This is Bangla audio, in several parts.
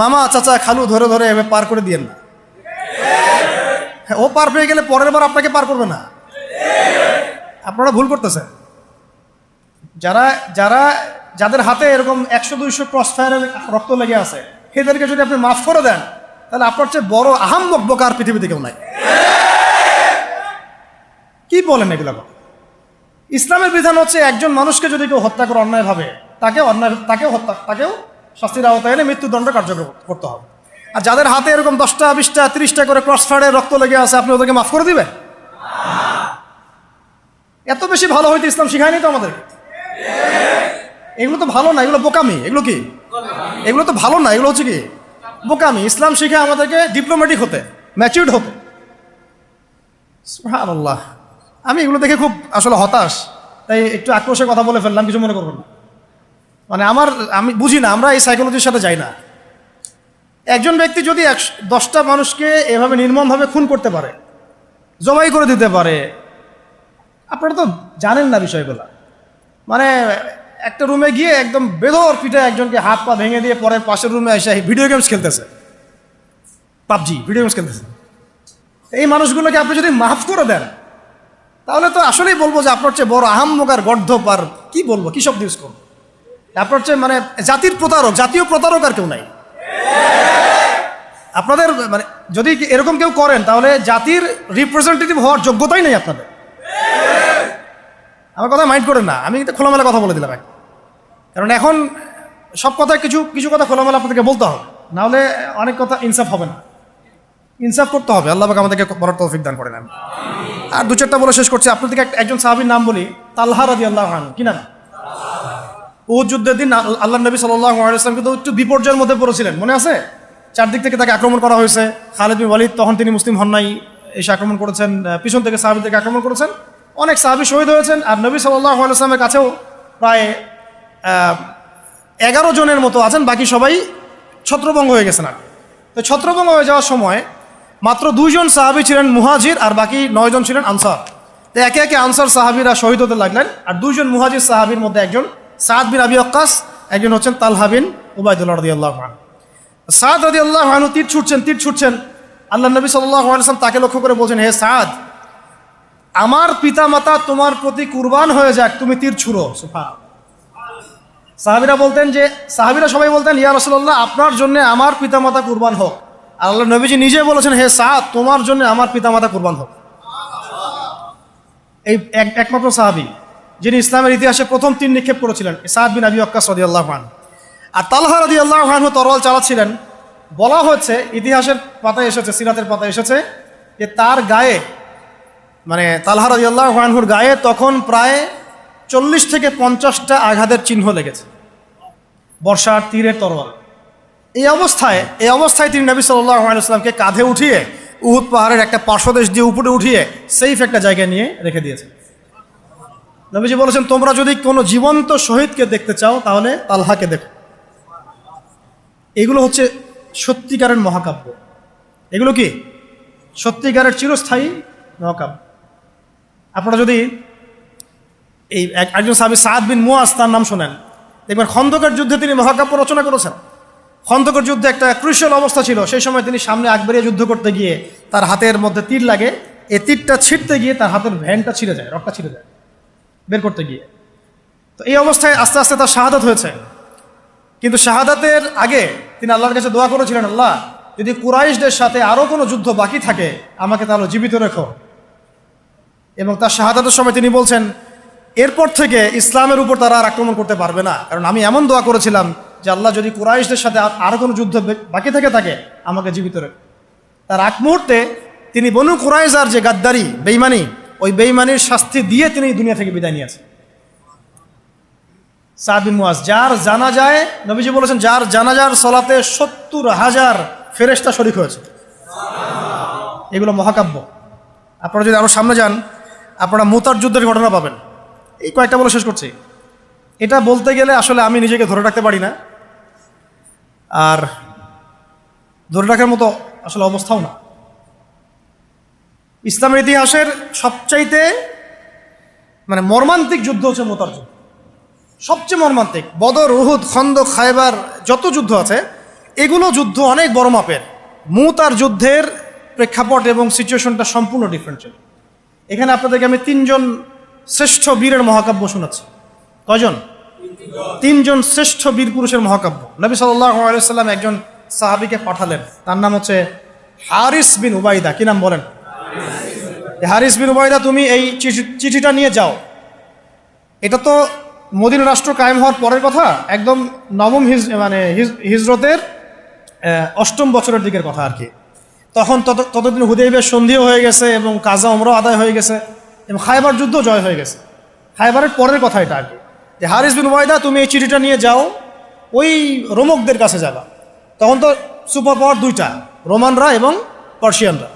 মামা চাচা খালু ধরে ধরে এভাবে পার করে দিয়েন না। হ্যাঁ, ও পার পেয়ে গেলে পরের বার আপনাকে পার করবে না। আপনারা ভুল করতেছেন। যারা যারা যাদের হাতে এরকম একশো দুইশো ক্রস ফায়ারের রক্ত লেগে আছে এদেরকে যদি আপনি মাফ করে দেন তাহলে আপনার চেয়ে বড় আহাম্মক বোকার পৃথিবীতে কেউ নাই। কি বলেন এগুলো? ইসলামের বিধান হচ্ছে একজন মানুষকে যদি কেউ হত্যা করে অন্যায়ভাবে তাকে অন্যায় তাকেও হত্যা তাকেও শাস্তির আওতায় এনে মৃত্যুদণ্ড কার্যকর করতে হবে। আর যাদের হাতে এরকম দশটা, বিশটা, তিরিশটা করে ক্রস ফায়ারের রক্ত লেগে আছে, আপনি ওদেরকে মাফ করে দিবেন এত বেশি ভালো হইতে ইসলাম শিখায়নি তো আমাদেরকে? এগুলো তো ভালো না, এগুলো বোকামি। এগুলো কি? এগুলো তো ভালো না, এগুলো হচ্ছে কি? বোকামি। ইসলাম শিখে আমাদেরকে ডিপ্লোম্যাটিক হতে ম্যাচিউর্ড হতে। আল্লাহ আমি এগুলো দেখে খুব আসলে হতাশ। তাই একটু আক্রোশের কথা বলে ফেললাম, কিছু মনে করবেন না। মানে আমার, আমি বুঝি না, আমরা এই সাইকোলজির সাথে যাই না। একজন ব্যক্তি যদি এক, দশটা মানুষকে এভাবে নির্মমভাবে খুন করতে পারে, জবাই করে দিতে পারে, আপনারা তো জানেন না বিষয়গুলো। মানে একটা রুমে গিয়ে একদম বেধর পিঠে একজনকে হাত পা ভেঙে দিয়ে পরে পাশের রুমে এসে ভিডিও গেমস খেলতেছে। পাবজি ভিডিও গেমস খেলতেছে। এই মানুষগুলোকে আপনি যদি মাফ করে দেন, তাহলে তো আসলেই বলব যে আপনার চেয়ে বড় আহাম্মকার গর্ধপ আর কি বলব, কি শব্দ ইউজ করব? আপনার চেয়ে মানে জাতির প্রতারক, জাতীয় প্রতারক আর কেউ নাই। আপনাদের মানে যদি এরকম কেউ করেন, তাহলে জাতির রিপ্রেজেন্টেটিভ হওয়ার যোগ্যতাই নেই আপনাদের। আমার কথা মাইন্ড করেন না, আমি কিন্তু খোলামেলা কথা বলে দিলাম। কারণ এখন সব কথা কিছু কিছু কথা খোলামেলা আপনাদেরকে বলতে হবে। নাহলে অনেক কথা ইনসাফ হবে না। ইনসাফ করতে হবে, আল্লাহ আমাদেরকে বলার তৌফিক দান করেন আর দু চারটা বলে শেষ করছি আপনাদেরকে একজন সাহাবীর নাম বলি তাল্লাহ রাদি আল্লাহ কি নাম? উহুদ যুদ্ধের দিন আল্লাহ নবী সাল্লাম কিন্তু একটু বিপর্যয়ের মধ্যে পড়েছিলেন, মনে আছে? চারদিক থেকে তাকে আক্রমণ করা হয়েছে। খালেদ বিন ওয়ালিদ তখন তিনি মুসলিম হন নাই, এসে আক্রমণ করেছেন পিছন থেকে সাহাবিদেরকে আক্রমণ করেছেন। অনেক সাহাবি শহীদ হয়েছেন, আর নবী সাল্লাহ আলাইসলামের কাছেও প্রায় এগারো জনের মতো আছেন, বাকি সবাই ছত্রভঙ্গ হয়ে গেছেন আর তো ছত্রভঙ্গ হয়ে যাওয়ার সময় মাত্র দুইজন সাহাবি ছিলেন মুহাজির আর বাকি নয়জন ছিলেন আনসার। তো একে একে আনসার সাহাবিরা শহীদ হতে লাগলেন, আর দুইজন মুহাজির সাহাবির মধ্যে একজন সাদ বিন আবি অক্কাস একজন হচ্ছেন তালহা বিন উবায়দুল্লাহ রদি আল্লাহ সাদ রদি আল্লাহ আনু তীর ছুটছেন তীর ছুটছেন। আল্লাহ নবী সাল্লাহ আলাইসলাম তাকে লক্ষ্য করে বলছেন, হে সাদ, আমার পিতা মাতা তোমার প্রতি কুরবান হয়ে যাক, তুমি তীর ছুড়ো। সুফা সাহাবিরা বলতেন যে, সাহাবিরা সবাই বলতেন, ইয়া রসল্লাহ আপনার জন্য আমার পিতামাতা কুরবান হোক। আল্লাহ নবীজি নিজে বলেছেন, হে সাদ, তোমার জন্য আমার পিতামাতা কুরবান হোক। এই এক একমাত্র সাহাবি। যিনি ইসলামের ইতিহাসে প্রথম তিন নিক্ষেপ করেছিলেন সাদ বিন আবি আক্কাস রদি আল্লাহ খান আর তালহা রদি আল্লাহ খানহু তরোয়াল চালাচ্ছিলেন। বলা হচ্ছে ইতিহাসের পাতায় এসেছে, সিরাতের পাতায় এসেছে, যে তার গায়ে মানে তালহা রদি আল্লাহ খানহুর গায়ে তখন প্রায় চল্লিশ থেকে পঞ্চাশটা আঘাতের চিহ্ন লেগেছে। বর্ষার তীরের তরোয়াল। এই অবস্থায় এই অবস্থায় তিনি নবী সাল্লাহ আলাইসলামকে কাঁধে উঠিয়ে উহুদ পাহাড়ের একটা পার্শ্বদেশ দিয়ে উপরে উঠিয়ে সেফ একটা জায়গায় নিয়ে রেখে দিয়েছে নবীজি বলেছেন, তোমরা যদি কোনো জীবন্ত শহীদকে দেখতে চাও, তাহলে তালহাকে দেখো। এগুলো হচ্ছে সত্যিকারের মহাকাব্য। এগুলো কি? সত্যিকারের চিরস্থায়ী মহাকাব্য। আপনারা যদি এই একজন সাহাবি সাদ বিন মুয়াজ, তার নাম শোনেন। দেখবেন, খন্দকের যুদ্ধে তিনি মহাকাব্য রচনা করেছেন। খন্দকের যুদ্ধে একটা ক্রুশিয়াল অবস্থা ছিল। সেই সময় তিনি সামনে আকবরিয়া যুদ্ধ করতে গিয়ে তার হাতের মধ্যে তীর লাগে। এই তীরটা ছিঁড়তে গিয়ে তার হাতের ভ্যানটা ছিঁড়ে যায় রক্তটা ছিঁড়ে যায়। বের করতে গিয়ে। তো এই অবস্থায় আস্তে আস্তে তার শাহাদাত হয়েছে। কিন্তু শাহাদাতের আগে তিনি আল্লাহর কাছে দোয়া করেছিলেন, আল্লাহ, যদি কুরাইশদের সাথে আরও কোনো যুদ্ধ বাকি থাকে, আমাকে তাহলে জীবিত রেখো। এবং তার শাহাদাতের সময় তিনি বলছেন, এরপর থেকে ইসলামের উপর তারা আর আক্রমণ করতে পারবে না। কারণ আমি এমন দোয়া করেছিলাম যে আল্লাহ, যদি কুরাইশদের সাথে আর- আরও কোনো যুদ্ধ বাকি থেকে থাকে, আমাকে জীবিত রেখো। তার আগ মুহূর্তে তিনি বনু কুরাইজার যে গাদ্দারি বেইমানি ওই বেইমানির শাস্তি দিয়ে তিনি দুনিয়া থেকে বিদায় নিয়েছেন। সাদিন মুয়াজ যার জানা যায় নবীজি বলেছেন, যার জানাজার সলাতে সত্তর হাজার ফেরেস্তা শরিক হয়েছে। এগুলো মহাকাব্য। আপনারা যদি আরও সামনে যান, আপনারা মোতার যুদ্ধের ঘটনা পাবেন। এই কয়েকটা বলে শেষ করছি। এটা বলতে গেলে আসলে আমি নিজেকে ধরে রাখতে পারি না। আর ধরে রাখার মতো আসলে অবস্থাও না। ইসলামের ইতিহাসের সবচাইতে মানে মর্মান্তিক যুদ্ধ হচ্ছে মোতার যুদ্ধ সবচেয়ে মর্মান্তিক, বদর, উহুদ খন্দ খায়বার যত যুদ্ধ আছে, এগুলো যুদ্ধ অনেক বড় মাপের। মুত আর যুদ্ধের প্রেক্ষাপট এবং সিচুয়েশনটা সম্পূর্ণ ডিফারেন্ট ছিল। এখানে আপনাদেরকে আমি তিনজন শ্রেষ্ঠ বীরের মহাকাব্য শোনাচ্ছি। কয়জন? তিনজন শ্রেষ্ঠ বীর পুরুষের মহাকাব্য। নবী সাল্লাম একজন সাহাবিকে পাঠালেন। তার নাম হচ্ছে হারিস বিন উবাইদা কি নাম বলেন? হারিস বিন উবাইদা তুমি এই চিঠি- চিঠিটা নিয়ে যাও। এটা তো মদিনা রাষ্ট্র কায়েম হওয়ার পরের কথা, একদম নবম হিজ মানে হিজ- হিজরতের অষ্টম বছরের দিকের কথা আর কি। তখন তত, ততদিন হুদেবের সন্ধিও হয়ে গেছে এবং কাজা ওমরাও আদায় হয়ে গেছে এবং খাইবার যুদ্ধ জয় হয়ে গেছে। খাইবারের পরের কথা এটা আর কি। যে হারিস বিন ওয়াইদা তুমি এই চিঠিটা নিয়ে যাও, ওই রোমকদের কাছে যাবা। তখন তো সুপার পাওয়ার দুইটা, রোমানরা এবং পার্সিয়ানরা।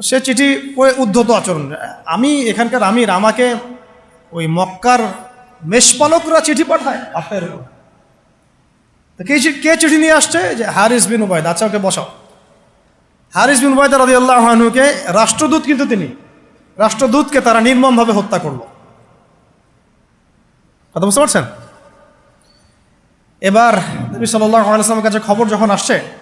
সে চিঠি উদ্ধত আচরণ। আমি এখানকার আমির আমাকে ওই মক্কার মেষপালকরা চিঠি পাঠায়। আপনার কে কে চিঠি নিয়ে আসছে? যে হারিস বিন উবায়দ। আচ্ছা ওকে বসাও। হারিস বিন উবায়দ রাজি আল্লাহনুকে রাষ্ট্রদূত কিন্তু তিনি। রাষ্ট্রদূতকে তারা নির্মমভাবে হত্যা করল। কথা বুঝতে পারছেন? এবার নবী সাল্লাহ আলাইসলামের কাছে খবর যখন আসছে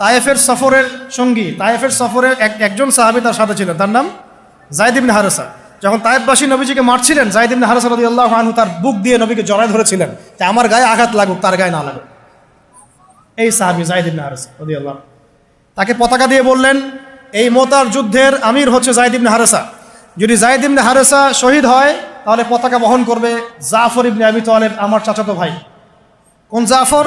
তায়েফের সফরের সঙ্গী, তায়েফের সফরের এক, একজন সাহাবি তার সাথে ছিলেন। তার নাম জায়দ ইবনে হারেসা। যখন তায়েফবাসী নবীজিকে মারছিলেন জায়দ ইবনে হারেসা রাদি আল্লাহ আনহু তার বুক দিয়ে নবীকে জড়ায় ধরেছিলেন যে আমার গায়ে আঘাত লাগুক, তার গায়ে না লাগুক। এই সাহাবি জায়দ ইবনে হারেসা রাদি আল্লাহ তাকে পতাকা দিয়ে বললেন, এই মোতার যুদ্ধের আমির হচ্ছে জায়দ ইবনে হারেসা। যদি জায়দ ইবনে হারেসা শহীদ হয়, তাহলে পতাকা বহন করবে জাফর ইবনে আবি তালেব, আমার চাচাতো ভাই। কোন জাফর?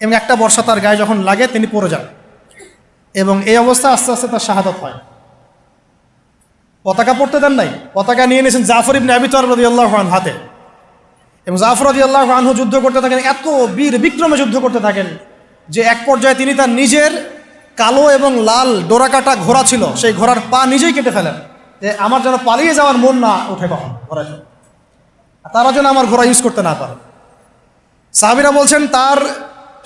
এবং একটা বর্ষা তার গায়ে যখন লাগে, তিনি পড়ে যান। এবং এই অবস্থা আস্তে আস্তে তার শাহাদত হয়। পতাকা পড়তে দেন নাই। পতাকা নিয়ে নিয়েছেন জাফর ইবনে আবি তর রদি আল্লাহ আন হাতে। এবং জাফর রদি আল্লাহ আনহু যুদ্ধ করতে থাকেন, এত বীর বিক্রমে যুদ্ধ করতে থাকেন যে এক পর্যায়ে তিনি তার নিজের কালো এবং লাল ডোরাকাটা ঘোড়া ছিল, সেই ঘোড়ার পা নিজেই কেটে ফেলেন। যে আমার যেন পালিয়ে যাওয়ার মন না ওঠে কখন ঘোড়া তারা যেন আমার ঘোড়া ইউজ করতে না পারে। সাহাবিরা বলছেন, তার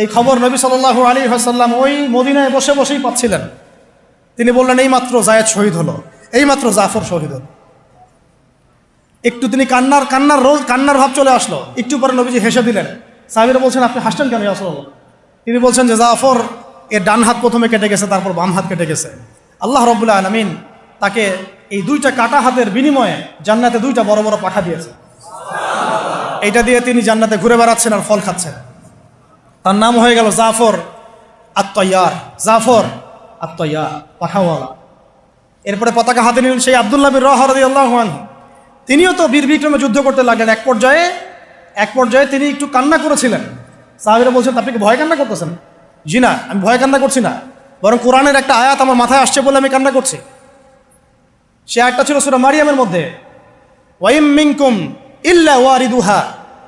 এই খবর নবী সাল্লাহু আলী হাসাল্লাম ওই মদিনায় বসে বসেই পাচ্ছিলেন। তিনি বললেন এই মাত্র জায়েদ শহীদ হলো। এই মাত্র জাফর শহীদ হলো। একটু তিনি কান্নার কান্নার রোজ কান্নার ভাব চলে আসলো। একটু পরে নবীজি হেসে দিলেন। সাহেবেরা বলছেন, আপনি হাসতেন কেন আসল তিনি বলছেন যে, জাফর এর ডান হাত প্রথমে কেটে গেছে, তারপর বাম হাত কেটে গেছে। আল্লাহ রবুল্লা আলমিন তাকে এই দুইটা কাটা হাতের বিনিময়ে জান্নাতে দুইটা বড় বড় পাঠা দিয়েছে। এইটা দিয়ে তিনি জান্নাতে ঘুরে বেড়াচ্ছেন আর ফল খাচ্ছেন। তার নাম হয়ে গেল জাফর আত্ময়ার জাফর আত্ময়া পাখাওয়ালা এরপরে পতাকা হাতে নিলেন সেই আবদুল্লাহ বিন রহরদি আল্লাহ তিনিও তো বীর বিক্রমে যুদ্ধ করতে লাগলেন। এক পর্যায়ে এক পর্যায়ে তিনি একটু কান্না করেছিলেন। সাহাবিরা বলছেন, আপনি কি ভয় কান্না করতেছেন? জি না, আমি ভয় কান্না করছি না। বরং কোরআনের একটা আয়াত আমার মাথায় আসছে বলে আমি কান্না করছি। সে আয়াতটা ছিল সুরা মারিয়ামের মধ্যে। ওয়াইম মিংকুম ইল্লা ওয়ারিদুহা।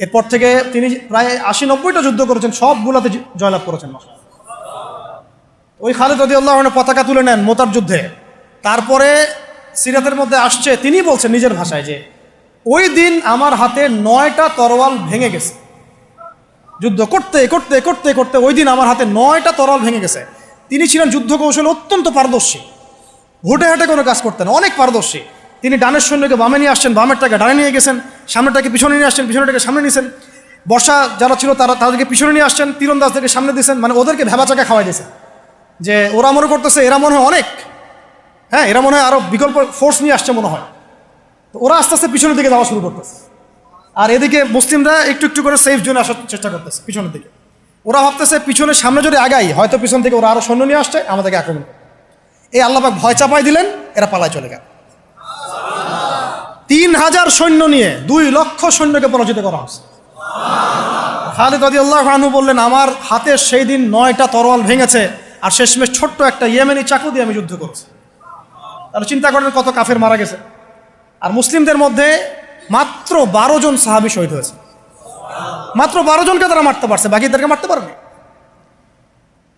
এরপর থেকে তিনি প্রায় আশি নব্বইটা যুদ্ধ করেছেন, সবগুলোতে জয়লাভ করেছেন ওই খালেদ রদি আল্লাহ পতাকা তুলে নেন মোতার যুদ্ধে। তারপরে সিরাতের মধ্যে আসছে, তিনি বলছেন নিজের ভাষায় যে, ওই দিন আমার হাতে নয়টা তরোয়াল ভেঙে গেছে। যুদ্ধ করতে করতে করতে করতে ওই দিন আমার হাতে নয়টা তরল ভেঙে গেছে। তিনি ছিলেন যুদ্ধ কৌশলে অত্যন্ত পারদর্শী। ঘুটে হাটে কোনো কাজ করতেন অনেক পারদর্শী। তিনি ডানের সৈন্যকে বামে নিয়ে আসছেন, বামেরটাকে ডানে নিয়ে গেছেন সামনেটাকে পিছনে নিয়ে আসছেন পিছনেটাকে সামনে নিয়েছেন বর্ষা যারা ছিল তারা তাদেরকে পিছনে নিয়ে আসছেন, তীরন্দাজদেরকে সামনে দিয়েছেন মানে ওদেরকে ভেবা চাকা খাওয়াই দিয়েছেন যে ওরা মনে করতেছে, এরা মনে হয় অনেক। হ্যাঁ এরা মনে হয় আরও বিকল্প ফোর্স নিয়ে আসছে মনে হয়। তো ওরা আস্তে আস্তে পিছনের দিকে যাওয়া শুরু করতেছে। আর এদিকে মুসলিমরা একটু একটু করে সেফ জোনে আসার চেষ্টা করতেছে, পিছনের দিকে। ওরা ভাবতেছে পিছনের সামনে যদি আগাই, হয়তো পিছন থেকে ওরা আরও সৈন্য নিয়ে আসছে, আমাদেরকে আক্রমণ এই আল্লাপাক ভয় চাপাই দিলেন, এরা পালায় চলে গেল। তিন হাজার সৈন্য নিয়ে দুই লক্ষ সৈন্যকে পরাজিত করা হচ্ছে খালিদ রদি আল্লাহ আনহু বললেন, আমার হাতে সেই দিন নয়টা তরোয়াল ভেঙেছে আর শেষমেশ ছোট্ট একটা ইয়েমেনি চাকু দিয়ে আমি যুদ্ধ করেছি। তাহলে চিন্তা করেন কত কাফের মারা গেছে। আর মুসলিমদের মধ্যে মাত্র বারো জন সাহাবি শহীদ হয়েছে। মাত্র বারো জনকে তারা মারতে পারছে, বাকিদেরকে মারতে পারেনি।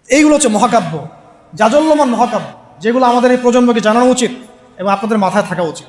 এইগুলো হচ্ছে মহাকাব্য জাজল্যমান মহাকাব্য, যেগুলো আমাদের এই প্রজন্মকে জানানো উচিত এবং আপনাদের মাথায় থাকা উচিত।